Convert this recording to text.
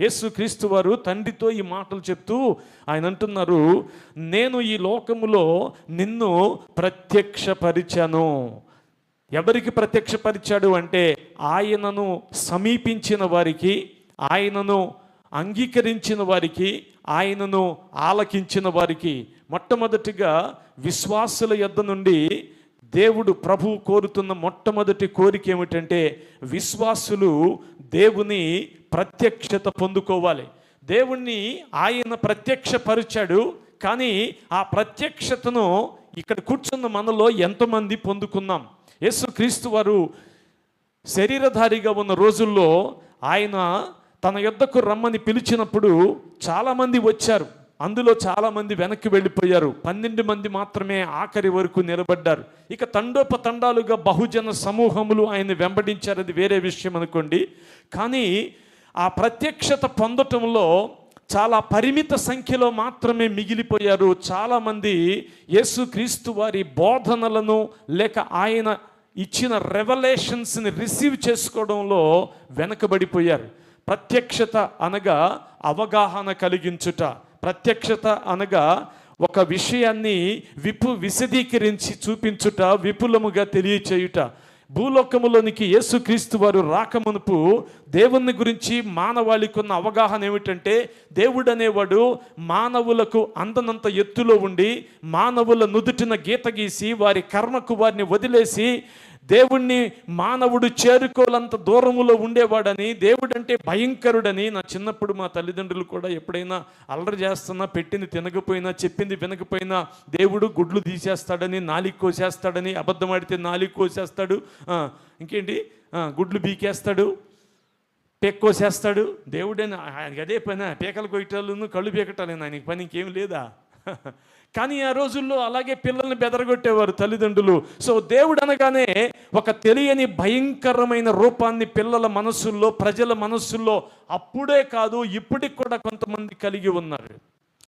యేసుక్రీస్తు వారు తండ్రితో ఈ మాటలు చెప్తూ ఆయన అంటున్నారు నేను ఈ లోకములో నిన్ను ప్రత్యక్షపరిచాను. ఎవరికి ప్రత్యక్షపరిచాడు అంటే ఆయనను సమీపించిన వారికి ఆయనను అంగీకరించిన వారికి ఆయనను ఆలకించిన వారికి. మొట్టమొదటిగా విశ్వాసుల యొద్ద నుండి దేవుడు ప్రభు కోరుతున్న మొట్టమొదటి కోరిక ఏమిటంటే విశ్వాసులు దేవుని ప్రత్యక్షత పొందుకోవాలి. దేవుణ్ణి ఆయన ప్రత్యక్షపరిచాడు. కానీ ఆ ప్రత్యక్షతను ఇక్కడ కూర్చున్న మనలో ఎంతమంది పొందుకున్నాం. యేసుక్రీస్తు వారు శరీరధారిగా ఉన్న రోజుల్లో ఆయన తన యొద్దకు రమ్మని పిలిచినప్పుడు చాలామంది వచ్చారు. అందులో చాలామంది వెనక్కి వెళ్ళిపోయారు. పన్నెండు మంది మాత్రమే ఆఖరి వరకు నిలబడ్డారు. ఇక తండోపతండాలుగా బహుజన సమూహములు ఆయన వెంబడించారు అది వేరే విషయం అనుకోండి. కానీ ఆ ప్రత్యక్షత పొందటంలో చాలా పరిమిత సంఖ్యలో మాత్రమే మిగిలిపోయారు. చాలామంది యేసుక్రీస్తు వారి బోధనలను లేక ఆయన ఇచ్చిన రెవలేషన్స్ని రిసీవ్ చేసుకోవడంలో వెనకబడిపోయారు. ప్రత్యక్షత అనగా అవగాహన కలిగించుట. ప్రత్యక్షత అనగా ఒక విషయాన్ని విపు విశదీకరించి చూపించుట విపులముగా తెలియచేయుట. భూలోకములోనికి యేసుక్రీస్తు వారు రాకమునుపు దేవుని గురించి మానవాళికి ఉన్న అవగాహన ఏమిటంటే దేవుడు అనేవాడు మానవులకు అందనంత ఎత్తులో ఉండి మానవుల నుదుటిన గీత గీసి వారి కర్మకు వారిని వదిలేసి దేవుణ్ణి మానవుడు చేరుకోలంత దూరములో ఉండేవాడని దేవుడంటే భయంకరుడని నా చిన్నప్పుడు మా తల్లిదండ్రులు కూడా ఎప్పుడైనా అల్లరి చేస్తున్నా పెట్టింది తినకపోయినా చెప్పింది వినకపోయినా దేవుడు గుడ్లు తీసేస్తాడని నాలికి కోసేస్తాడని అబద్ధం ఆడితే నాలికి కోసేస్తాడు ఇంకేంటి? గుడ్లు బీకేస్తాడు పెక్కోసేస్తాడు దేవుడని ఆయనకి అదే పని పీకలు కొయ్యటాలను కళ్ళు పీకటాలేను ఆయనకి పని ఇంకేం లేదా? కానీ ఆ రోజుల్లో అలాగే పిల్లల్ని బెదరగొట్టేవారు తల్లిదండ్రులు. సో దేవుడు అనగానే ఒక తెలియని భయంకరమైన రూపాన్ని పిల్లల మనస్సుల్లో ప్రజల మనస్సుల్లో అప్పుడే కాదు ఇప్పటికి కూడా కొంతమంది కలిగి ఉన్నారు.